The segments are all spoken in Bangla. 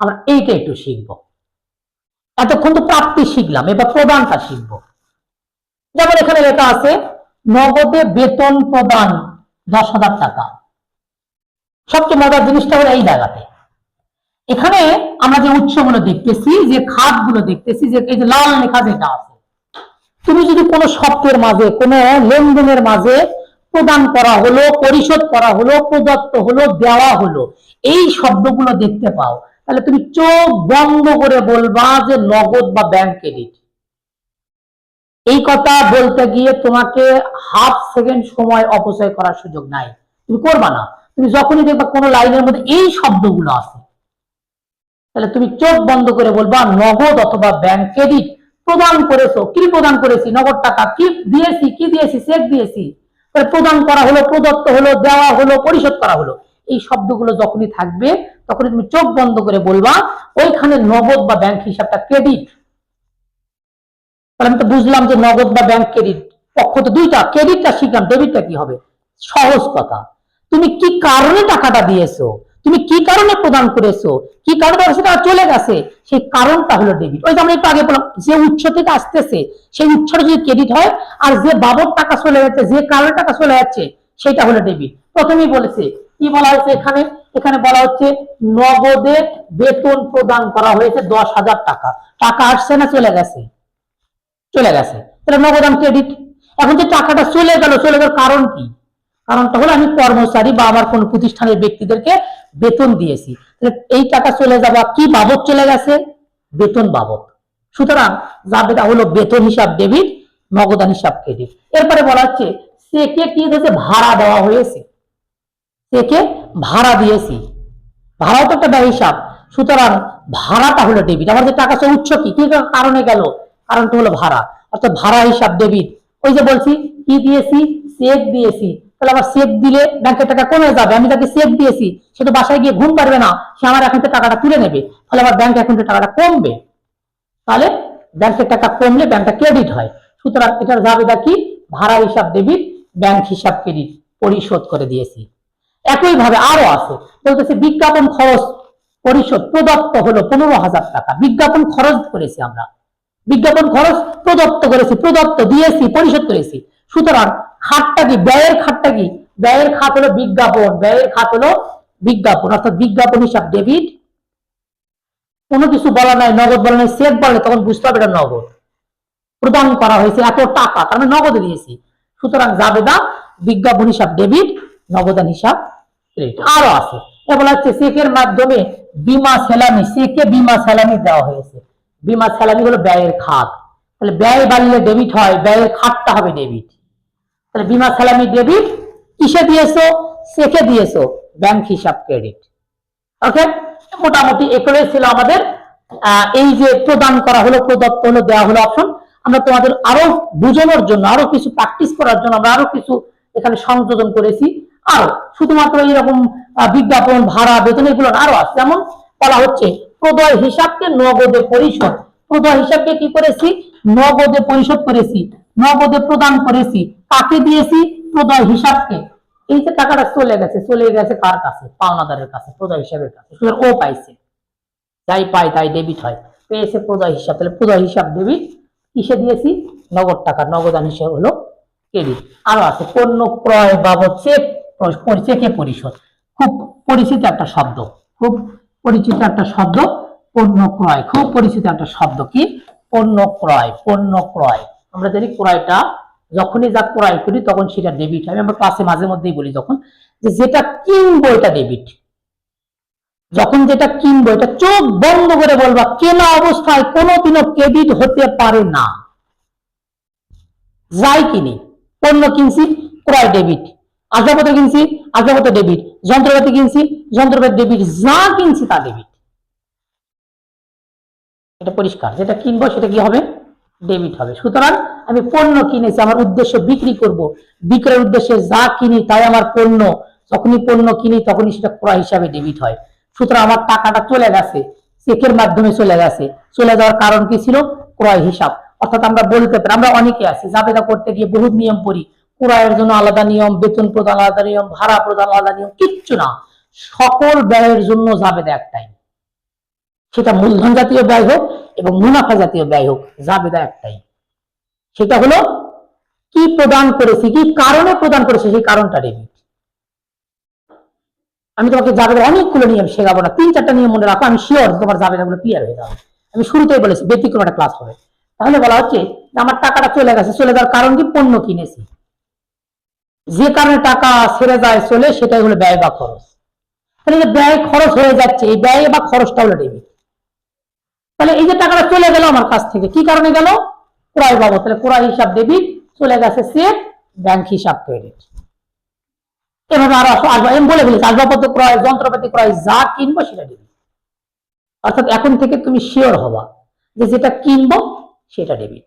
আমরা এইটা একটু শিখব। এতক্ষণ তো প্রাপ্তি শিখলাম, এবার প্রদানটা শিখব। যেমন এখানে লেখা আছে, নগদে বেতন প্রদান দশ হাজার টাকা। সবচেয়ে মজার জিনিসটা হলো এই জায়গাতে। এখানে আমরা যে উৎসগুলো দেখতেছি, যে খাতগুলো দেখতেছি, যে এই যে লাল লেখা যেটা আছে, তুমি যদি কোনো শব্দের মাঝে, কোনো লেনদেনের মাঝে প্রদান করা হলো, পরিশোধ করা হলো, প্রদত্ত হলো, দেওয়া হলো, এই শব্দগুলো দেখতে পাও তাহলে তুমি চোখ বন্ধ করে বলবা যে নগদ বা ব্যাংক ক্রেডিট এই কথা বলতে গিয়ে তোমাকে হাফ সেকেন্ড সময় অপচয় করার সুযোগ নাই। তুমি করবা না। তুমি যখনই দেখবা কোনো লাইনের মধ্যে এই শব্দগুলো আছে, তাহলে তুমি চোখ বন্ধ করে বলবা নগদ অথবা ব্যাংক ক্রেডিট প্রদান করেছ, কি প্রদান করেছি? নগদ টাকা কি দিয়েছি কি দিয়েছি? চেক দিয়েছি। প্রদান করা হলো, প্রদত্ত হলো, দেওয়া হলো, পরিশোধ করা হলো। এই শব্দগুলো যখনই থাকবে, তখনই তুমি চোখ বন্ধ করে বলবা, ওইখানে নগদ বা ব্যাংক হিসাবটা ক্রেডিট তাহলে আমি তো বুঝলাম যে নগদ বা ব্যাংক ক্রেডিট পক্ষ তো দুইটা ক্রেডিটটা শিখলাম ডেবিটটা কি হবে? সহজ কথা। তুমি কি কারণে টাকাটা দিয়েছ? তুমি কি কারণে প্রদান করেছ? কি কারণে সেটা চলে গেছে? সেই কারণটা হলো ডেবিট ওই যে আমরা একটু আগে বললাম, যে উৎস থেকে আসতেছে, সেই উৎসটা যদি ক্রেডিট হয়, আর যে বাবদ টাকা চলে যাচ্ছে, যে কারণে টাকা চলে যাচ্ছে, সেটা হলো ডেবিট প্রথমেই বলেছে কি বলা হয়েছে এখানে? এখানে বলা হচ্ছে নগদে বেতন প্রদান করা হয়েছে দশ হাজার টাকা। টাকা আসছে না চলে গেছে? চলে গেছে। নগদান ক্রেডিট এখন যে টাকাটা চলে গেল চলে গেল কারণ কি? কারণটা হলো আমি কর্মচারী বা আমার কোন প্রতিষ্ঠানের ব্যক্তিদেরকে বেতন দিয়েছি। এই টাকা চলে যাওয়া কি বাবদ চলে গেছে? বেতন বাবদ। সুতরাং যাবেটা হলো বেতন হিসাব ডেবিট নগদান হিসাব ক্রেডিট এরপরে বলা হচ্ছে, চেকে কি হয়েছে? ভাড়া দেওয়া হয়েছে। চেকে ভাড়া দিয়েছি। ভাড়াও তো একটা ব্যয় হিসাব। সুতরাং ভাড়াটা হলো ডেবিট আমার যে টাকা সে উচ্চ কি? কারণে গেল? কারণটা হলো ভাড়া। অর্থাৎ ভাড়া হিসাব ডেবিট ওই যে বলছি, কি দিয়েছি? চেক দিয়েছি। তাহলে আবার চেক দিলে ব্যাংকের টাকা কমে যাবে। আমি তাকে চেক দিয়েছি। সে তো বাসায় গিয়ে ঘুম পারবে না। সে আমার অ্যাকাউন্টে টাকাটা তুলে নেবে। তাহলে আবার ব্যাংক অ্যাকাউন্টে টাকাটা কমবে। তাহলে ব্যাংকের টাকা কমলে ব্যাংকটা ক্রেডিট হয়। সুতরাং এটার জাবেদা কি? ভাড়া হিসাব ডেবিট ব্যাংক হিসাব ক্রেডিট পরিশোধ করে দিয়েছি। একইভাবে আরও আছে, বলতেছে বিজ্ঞাপন খরচ পরিশোধ প্রদত্ত হলো পনেরো হাজার টাকা। বিজ্ঞাপন খরচ করেছি আমরা। বিজ্ঞাপন খরচ প্রদত্ত করেছি, প্রদত্ত দিয়েছি, পরিশোধ করেছি। সুতরাং খাতটা কি, ব্যয়ের খাতটা কি? ব্যয়ের খাত হলো বিজ্ঞাপন, ব্যয়ের খাত হলো বিজ্ঞাপন। অর্থাৎ বিজ্ঞাপন হিসাব ডেবিট। কোনো কিছু বলা নাই, নগদ বলা নাই চেক বলে তখন বুঝতে হবে এটা নগদ। প্রদান করা হয়েছে এত টাকা, তার মানে নগদে দিয়েছি। সুতরাং যাবে জাবেদা বিজ্ঞাপন হিসাব ডেবিট, নগদান হিসাব আরও আছে। এবার হচ্ছে চেকের মাধ্যমে বিমা সেলামি, চেকে বিমা সেলামি দেওয়া হয়েছে। বিমা সেলামি হলো ব্যয়ের খাত। তাহলে ব্যয় বাড়লে ডেবিট হয়, ব্যয়ের খাতটা হবে ডেবিট তাহলে বিমা সেলামি ডেবিট কিসে দিয়েছ? চেকে দিয়েছ। ব্যাংক হিসাব ক্রেডিট ওকে মোটামুটি এগুলোই ছিল আমাদের এই যে প্রদান করা হলো, প্রদত্ত হলো, দেওয়া হলো অপশন আমরা তোমাদের আরও বোঝানোর জন্য, আরও কিছু প্র্যাকটিস করার জন্য আমরা আরও কিছু এখানে সংযোজন করেছি। আরও, শুধুমাত্র এরকম বিজ্ঞাপন, ভাড়া, বেতন এগুলো আরও আছে। যেমন বলা হচ্ছে, প্রদয় হিসাবকে নগদে পরিশোধ। প্রদয় হিসাবকে কি করেছি? নগদে পরিশোধ করেছি। নগদে প্রদান করেছি। কাকে দিয়েছি? প্রদয় হিসাবকে। এই যে টাকাটা চলে গেছে চলে গেছে কার কাছে? পাওনাদারের কাছে, প্রদয় হিসাবের কাছে। ও পাইছে। যাই পায় তাই ডেবিট হয়। পেয়েছে প্রদয় হিসাব। তাহলে প্রদয় হিসাব ডেবিট কিসে দিয়েছি? নগদ টাকা। নগদান হিসাব হলো ক্রেডিট আরও আছে। পণ্য ক্রয় বাবদ চেক চেকে পরিশোধ খুব পরিচিত একটা শব্দ। খুব পরিচিত একটা শব্দ, পণ্য ক্রয়। খুব পরিচিত একটা শব্দ কি? পণ্য ক্রয় পণ্য ক্রয়। আমরা জানি ক্রয়টা, যখনই যা ক্রয় করি, তখন সেটা ডেবিট হয়। আমরা ক্লাসে মাঝে মধ্যেই বলি যখন যে যেটা কিনবো এটা ডেবিট যখন যেটা কিনবো, এটা চোখ বন্ধ করে বলবা, কেনা অবস্থায় কোনোদিনও ক্রেডিট হতে পারে না। যাই কিনি, পণ্য কিনছি, ক্রয় ডেবিট আসবাবপত্র কিনছি আসবাবপত্র ডেবিট যন্ত্রপাতি কিনছি যন্ত্রপাতি ডেবিট যা কিনছি তা ডেবিট এটা পরিষ্কার, যেটা কিনবো সেটা কি হবে? ডেবিট হবে। সুতরাং আমি পণ্য কিনেছি, আমার উদ্দেশ্য বিক্রি করব। বিক্রয়ের উদ্দেশ্যে যা কিনি তাই আমার পণ্য। যখনই পণ্য কিনি, তখনই সেটা ক্রয় হিসাবে ডেবিট হয়। সুতরাং আমার টাকাটা চলে গেছে, চেকের মাধ্যমে চলে গেছে। চলে যাওয়ার কারণ কি ছিল? ক্রয় হিসাব। অর্থাৎ আমরা বলতে পারি, আমরা অনেকে আছি জাবেদা করতে গিয়ে বহুত নিয়ম পড়ি ক্রয়ের জন্য আলাদা নিয়ম, বেতন প্রদান আলাদা নিয়ম, ভাড়া প্রদান আলাদা নিয়ম, কিচ্ছু না। সকল ব্যয়ের জন্য জাবেদা একটাই সেটা মূলধন জাতীয় ব্যয় হোক এবং মুনাফা জাতীয় ব্যয় হোক জাবেদা একটাই সেটা হলো, কি প্রদান করেছি, কি কারণে প্রদান করেছে, সেই কারণটা ডেবিট আমি তোমাকে জাবেদা অনেকগুলো নিয়ম শেখাবো না। তিন চারটা নিয়ম মনে রাখো, আমি শিওর তোমার জাবেদাগুলো ক্লিয়ার হয়ে যাবে। আমি শুরুতেই বলেছি, ব্যতিক্রম একটা ক্লাস হবে। তাহলে বলা হচ্ছে আমার টাকাটা চলে গেছে, চলে যাওয়ার কারণ কি? পণ্য কিনেছি। যে কারণে টাকা ছেড়ে যায়, চলে, সেটাই হলো ব্যয় বা খরচ। তাহলে যে ব্যয়, খরচ হয়ে যাচ্ছে, এই ব্যয় বা খরচটা হলো ডেবিট তাহলে এই যে টাকাটা চলে গেল আমার কাছ থেকে, কি কারণে গেল? ক্রয় বাবদ। তাহলে ক্রয় হিসাব ডেবিট চলে গেছে চেক ব্যাংক হিসাব ক্রেডিট এভাবে আরও আসো- আসব, আমি বলে ফেলেছি, আসবাবপত্র ক্রয়, যন্ত্রপাতি ক্রয়, যা কিনবো সেটা ডেবিট অর্থাৎ এখন থেকে তুমি শিওর হবা যে যেটা কিনবো সেটা ডেবিট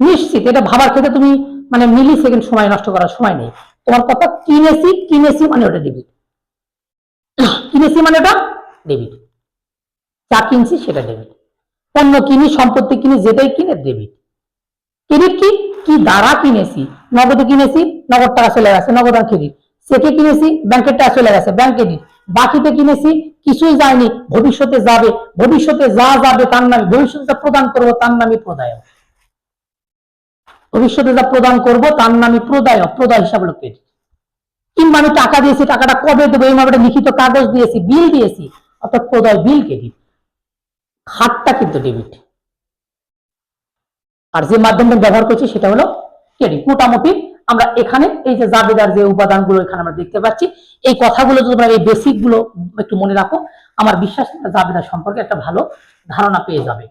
নিশ্চিত, এটা ভাবার ক্ষেত্রে তুমি মানে মিলি সেকেন্ড সময় নষ্ট করার সময় নেই। তোমার কথা কিনেছি কিনেছি মানে ওটা ডেবিট কিনেছি মানে ওটা ডেবিট যা কিনছি সেটা ডেবিট পণ্য কিনি, সম্পত্তি কিনি, যেটাই কিনে ডেবিট ক্রেডিট কি? কি দ্বারা কিনেছি? নগদে কিনেছি, নগদ টাকা চলে গেছে, নগদ ক্রেডিট চেকে কিনেছি ব্যাংকের টাকা চলে গেছে ব্যাংক ক্রেডিট বাকিতে কিনেছি, কিছুই যায়নি, ভবিষ্যতে যাবে, ভবিষ্যতে যা যাবে তার নামে, ভবিষ্যতে প্রদান করব তার নামে প্রদায় ভবিষ্যতে যা প্রদান করব, তার নামে প্রদায় প্রদায় হিসাব হলো ক্রেডিট কিংবা আমি টাকা দিয়েছি, টাকাটা কবে দেবো, এই একটা লিখিত কাগজ দিয়েছি, বিল দিয়েছি, অর্থাৎ প্রদায় বিল ক্রেডিট খাতটা কিন্তু ডেবিট আর যে মাধ্যমটা ব্যবহার করছি, সেটা হলো ক্রেডিট মোটামুটি আমরা এখানে এই যে জাবেদার যে উপাদানগুলো এখানে আমরা দেখতে পাচ্ছি, এই কথাগুলো যদি তোমরা এই বেসিকগুলো একটু মনে রাখো, আমার বিশ্বাস জাবেদার সম্পর্কে একটা ভালো ধারণা পেয়ে যাবে।